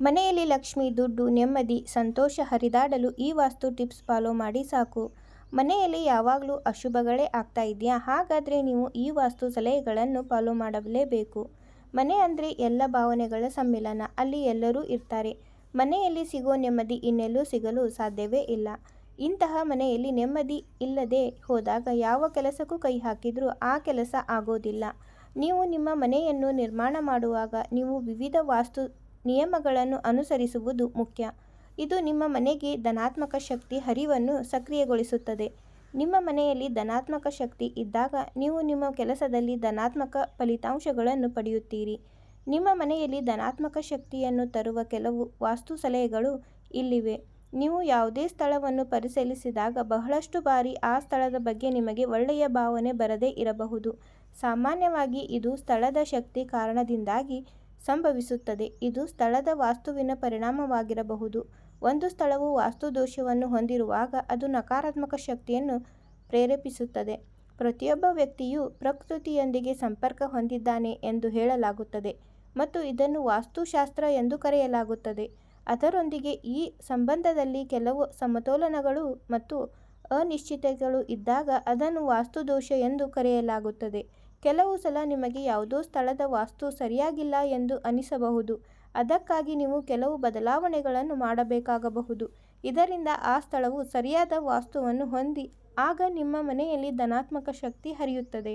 ಮನೆಯಲ್ಲಿ ಲಕ್ಷ್ಮಿ, ದುಡ್ಡು, ನೆಮ್ಮದಿ, ಸಂತೋಷ ಹರಿದಾಡಲು ಈ ವಾಸ್ತು ಟಿಪ್ಸ್ ಫಾಲೋ ಮಾಡಿ ಸಾಕು. ಮನೆಯಲ್ಲಿ ಯಾವಾಗಲೂ ಅಶುಭಗಳೇ ಆಗ್ತಾ ಇದೆಯಾ ಹಾಗಾದರೆ ನೀವು ಈ ವಾಸ್ತು ಸಲಹೆಗಳನ್ನು ಫಾಲೋ ಮಾಡಲೇಬೇಕು. ಮನೆ ಅಂದರೆ ಎಲ್ಲ ಭಾವನೆಗಳ ಸಮ್ಮಿಲನ. ಅಲ್ಲಿ ಎಲ್ಲರೂ ಇರ್ತಾರೆ. ಮನೆಯಲ್ಲಿ ಸಿಗೋ ನೆಮ್ಮದಿ ಇನ್ನೆಲ್ಲೂ ಸಿಗಲು ಸಾಧ್ಯವೇ ಇಲ್ಲ. ಇಂತಹ ಮನೆಯಲ್ಲಿ ನೆಮ್ಮದಿ ಇಲ್ಲದೆ ಹೋದಾಗ ಯಾವ ಕೆಲಸಕ್ಕೂ ಕೈ ಹಾಕಿದರೂ ಆ ಕೆಲಸ ಆಗೋದಿಲ್ಲ. ನೀವು ನಿಮ್ಮ ಮನೆಯನ್ನು ನಿರ್ಮಾಣ ಮಾಡುವಾಗ ನೀವು ವಿವಿಧ ವಾಸ್ತು ನಿಯಮಗಳನ್ನು ಅನುಸರಿಸುವುದು ಮುಖ್ಯ. ಇದು ನಿಮ್ಮ ಮನೆಗೆ ಧನಾತ್ಮಕ ಶಕ್ತಿ ಹರಿವನ್ನು ಸಕ್ರಿಯಗೊಳಿಸುತ್ತದೆ. ನಿಮ್ಮ ಮನೆಯಲ್ಲಿ ಧನಾತ್ಮಕ ಶಕ್ತಿ ಇದ್ದಾಗ ನೀವು ನಿಮ್ಮ ಕೆಲಸದಲ್ಲಿ ಧನಾತ್ಮಕ ಫಲಿತಾಂಶಗಳನ್ನು ಪಡೆಯುತ್ತೀರಿ. ನಿಮ್ಮ ಮನೆಯಲ್ಲಿ ಧನಾತ್ಮಕ ಶಕ್ತಿಯನ್ನು ತರುವ ಕೆಲವು ವಾಸ್ತು ಸಲಹೆಗಳು ಇಲ್ಲಿವೆ. ನೀವು ಯಾವುದೇ ಸ್ಥಳವನ್ನು ಪರಿಶೀಲಿಸಿದಾಗ ಬಹಳಷ್ಟು ಬಾರಿ ಆ ಸ್ಥಳದ ಬಗ್ಗೆ ನಿಮಗೆ ಒಳ್ಳೆಯ ಭಾವನೆ ಬರದೇ ಇರಬಹುದು. ಸಾಮಾನ್ಯವಾಗಿ ಇದು ಸ್ಥಳದ ಶಕ್ತಿ ಕಾರಣದಿಂದಾಗಿ ಸಂಭವಿಸುತ್ತದೆ. ಇದು ಸ್ಥಳದ ವಾಸ್ತುವಿನ ಪರಿಣಾಮವಾಗಿರಬಹುದು. ಒಂದು ಸ್ಥಳವು ವಾಸ್ತು ದೋಷವನ್ನು ಹೊಂದಿರುವಾಗ ಅದು ನಕಾರಾತ್ಮಕ ಶಕ್ತಿಯನ್ನು ಪ್ರೇರೇಪಿಸುತ್ತದೆ. ಪ್ರತಿಯೊಬ್ಬ ವ್ಯಕ್ತಿಯು ಪ್ರಕೃತಿಯೊಂದಿಗೆ ಸಂಪರ್ಕ ಹೊಂದಿದ್ದಾನೆ ಎಂದು ಹೇಳಲಾಗುತ್ತದೆ ಮತ್ತು ಇದನ್ನು ವಾಸ್ತುಶಾಸ್ತ್ರ ಎಂದು ಕರೆಯಲಾಗುತ್ತದೆ. ಅದರೊಂದಿಗೆ ಈ ಸಂಬಂಧದಲ್ಲಿ ಕೆಲವು ಸಮತೋಲನಗಳು ಮತ್ತು ಅನಿಶ್ಚಿತತೆಗಳು ಇದ್ದಾಗ ಅದನ್ನು ವಾಸ್ತು ದೋಷ ಎಂದು ಕರೆಯಲಾಗುತ್ತದೆ. ಕೆಲವು ಸಲ ನಿಮಗೆ ಯಾವುದೋ ಸ್ಥಳದ ವಾಸ್ತು ಸರಿಯಾಗಿಲ್ಲ ಎಂದು ಅನಿಸಬಹುದು. ಅದಕ್ಕಾಗಿ ನೀವು ಕೆಲವು ಬದಲಾವಣೆಗಳನ್ನು ಮಾಡಬೇಕಾಗಬಹುದು. ಇದರಿಂದ ಆ ಸ್ಥಳವು ಸರಿಯಾದ ವಾಸ್ತುವನ್ನು ಹೊಂದಿ, ಆಗ ನಿಮ್ಮ ಮನೆಯಲ್ಲಿ ಧನಾತ್ಮಕ ಶಕ್ತಿ ಹರಿಯುತ್ತದೆ.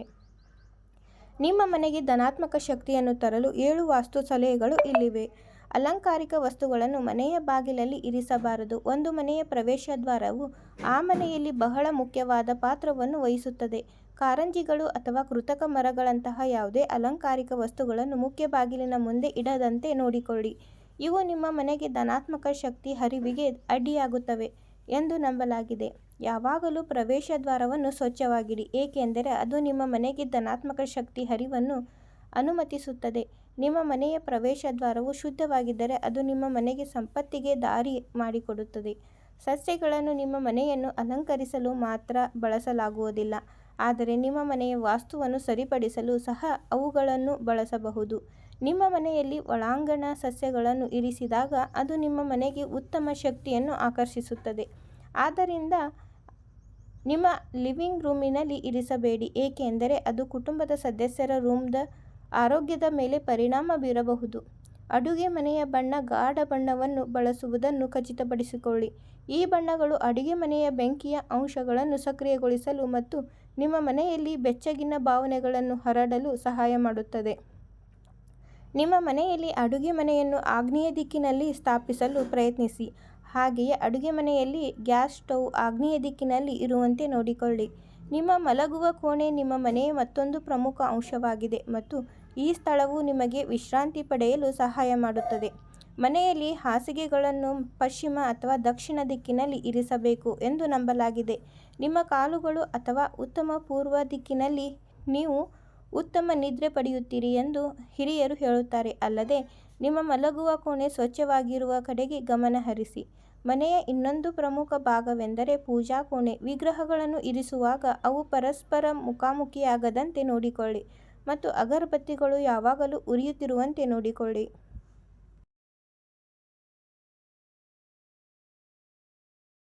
ನಿಮ್ಮ ಮನೆಗೆ ಧನಾತ್ಮಕ ಶಕ್ತಿಯನ್ನು ತರಲು ಏಳು ವಾಸ್ತು ಸಲಹೆಗಳು ಇಲ್ಲಿವೆ. ಅಲಂಕಾರಿಕ ವಸ್ತುಗಳನ್ನು ಮನೆಯ ಬಾಗಿಲಲ್ಲಿ ಇರಿಸಬಾರದು. ಒಂದು ಮನೆಯ ಪ್ರವೇಶ ದ್ವಾರವು ಆ ಮನೆಯಲ್ಲಿ ಬಹಳ ಮುಖ್ಯವಾದ ಪಾತ್ರವನ್ನು ವಹಿಸುತ್ತದೆ. ಕಾರಂಜಿಗಳು ಅಥವಾ ಕೃತಕ ಮರಗಳಂತಹ ಯಾವುದೇ ಅಲಂಕಾರಿಕ ವಸ್ತುಗಳನ್ನು ಮುಖ್ಯ ಬಾಗಿಲಿನ ಮುಂದೆ ಇಡದಂತೆ ನೋಡಿಕೊಳ್ಳಿ. ಇವು ನಿಮ್ಮ ಮನೆಗೆ ಧನಾತ್ಮಕ ಶಕ್ತಿ ಹರಿವಿಗೆ ಅಡ್ಡಿಯಾಗುತ್ತವೆ ಎಂದು ನಂಬಲಾಗಿದೆ. ಯಾವಾಗಲೂ ಪ್ರವೇಶ ದ್ವಾರವನ್ನು ಸ್ವಚ್ಛವಾಗಿಡಿ, ಏಕೆಂದರೆ ಅದು ನಿಮ್ಮ ಮನೆಗೆ ಧನಾತ್ಮಕ ಶಕ್ತಿ ಹರಿವನ್ನು ಅನುಮತಿಸುತ್ತದೆ. ನಿಮ್ಮ ಮನೆಯ ಪ್ರವೇಶ ದ್ವಾರವು ಶುದ್ಧವಾಗಿದ್ದರೆ ಅದು ನಿಮ್ಮ ಮನೆಗೆ ಸಂಪತ್ತಿಗೆ ದಾರಿ ಮಾಡಿಕೊಡುತ್ತದೆ. ಸಸ್ಯಗಳನ್ನು ನಿಮ್ಮ ಮನೆಯನ್ನು ಅಲಂಕರಿಸಲು ಮಾತ್ರ ಬಳಸಲಾಗುವುದಿಲ್ಲ ಆದರೆ ನಿಮ್ಮ ಮನೆಯ ವಾಸ್ತುವನ್ನು ಸರಿಪಡಿಸಲು ಸಹ ಅವುಗಳನ್ನು ಬಳಸಬಹುದು. ನಿಮ್ಮ ಮನೆಯಲ್ಲಿ ಒಳಾಂಗಣ ಸಸ್ಯಗಳನ್ನು ಇರಿಸಿದಾಗ ಅದು ನಿಮ್ಮ ಮನೆಗೆ ಉತ್ತಮ ಶಕ್ತಿಯನ್ನು ಆಕರ್ಷಿಸುತ್ತದೆ. ಆದ್ದರಿಂದ ನಿಮ್ಮ ಲಿವಿಂಗ್ ರೂಮಿನಲ್ಲಿ ಇರಿಸಬೇಡಿ, ಏಕೆಂದರೆ ಅದು ಕುಟುಂಬದ ಸದಸ್ಯರ ರೂಮ್ದ ಆರೋಗ್ಯದ ಮೇಲೆ ಪರಿಣಾಮ ಬೀರಬಹುದು. ಅಡುಗೆಮನೆಯ ಬಣ್ಣ ಗಾಢ ಬಣ್ಣವನ್ನು ಬಳಸುವುದನ್ನು ಖಚಿತಪಡಿಸಿಕೊಳ್ಳಿ. ಈ ಬಣ್ಣಗಳು ಅಡುಗೆ ಮನೆಯ ಬೆಂಕಿಯ ಅಂಶಗಳನ್ನು ಸಕ್ರಿಯಗೊಳಿಸಲು ಮತ್ತು ನಿಮ್ಮ ಮನೆಯಲ್ಲಿ ಬೆಚ್ಚಗಿನ ಭಾವನೆಗಳನ್ನು ಹರಡಲು ಸಹಾಯ ಮಾಡುತ್ತದೆ. ನಿಮ್ಮ ಮನೆಯಲ್ಲಿ ಅಡುಗೆ ಮನೆಯನ್ನು ಆಗ್ನೇಯ ದಿಕ್ಕಿನಲ್ಲಿ ಸ್ಥಾಪಿಸಲು ಪ್ರಯತ್ನಿಸಿ. ಹಾಗೆಯೇ ಅಡುಗೆ ಮನೆಯಲ್ಲಿ ಗ್ಯಾಸ್ ಸ್ಟೌವ್ ಆಗ್ನೇಯ ದಿಕ್ಕಿನಲ್ಲಿ ಇರುವಂತೆ ನೋಡಿಕೊಳ್ಳಿ. ನಿಮ್ಮ ಮಲಗುವ ಕೋಣೆ ನಿಮ್ಮ ಮನೆಯ ಮತ್ತೊಂದು ಪ್ರಮುಖ ಅಂಶವಾಗಿದೆ ಮತ್ತು ಈ ಸ್ಥಳವು ನಿಮಗೆ ವಿಶ್ರಾಂತಿ ಪಡೆಯಲು ಸಹಾಯ ಮಾಡುತ್ತದೆ. ಮನೆಯಲ್ಲಿ ಹಾಸಿಗೆಗಳನ್ನು ಪಶ್ಚಿಮ ಅಥವಾ ದಕ್ಷಿಣ ದಿಕ್ಕಿನಲ್ಲಿ ಇರಿಸಬೇಕು ಎಂದು ನಂಬಲಾಗಿದೆ. ನಿಮ್ಮ ಕಾಲುಗಳು ಅಥವಾ ಉತ್ತಮ ಪೂರ್ವ ದಿಕ್ಕಿನಲ್ಲಿ ನೀವು ಉತ್ತಮ ನಿದ್ರೆ ಪಡೆಯುತ್ತೀರಿ ಎಂದು ಹಿರಿಯರು ಹೇಳುತ್ತಾರೆ. ಅಲ್ಲದೆ, ನಿಮ್ಮ ಮಲಗುವ ಕೋಣೆ ಸ್ವಚ್ಛವಾಗಿರುವ ಕಡೆಗೆ ಗಮನ ಹರಿಸಿ. ಮನೆಯ ಇನ್ನೊಂದು ಪ್ರಮುಖ ಭಾಗವೆಂದರೆ ಪೂಜಾ ಕೋಣೆ. ವಿಗ್ರಹಗಳನ್ನು ಇರಿಸುವಾಗ ಅವು ಪರಸ್ಪರ ಮುಖಾಮುಖಿಯಾಗದಂತೆ ನೋಡಿಕೊಳ್ಳಿ ಮತ್ತು ಅಗರಬತ್ತಿಗಳು ಯಾವಾಗಲೂ ಉರಿಯುತ್ತಿರುವಂತೆ ನೋಡಿಕೊಳ್ಳಿ.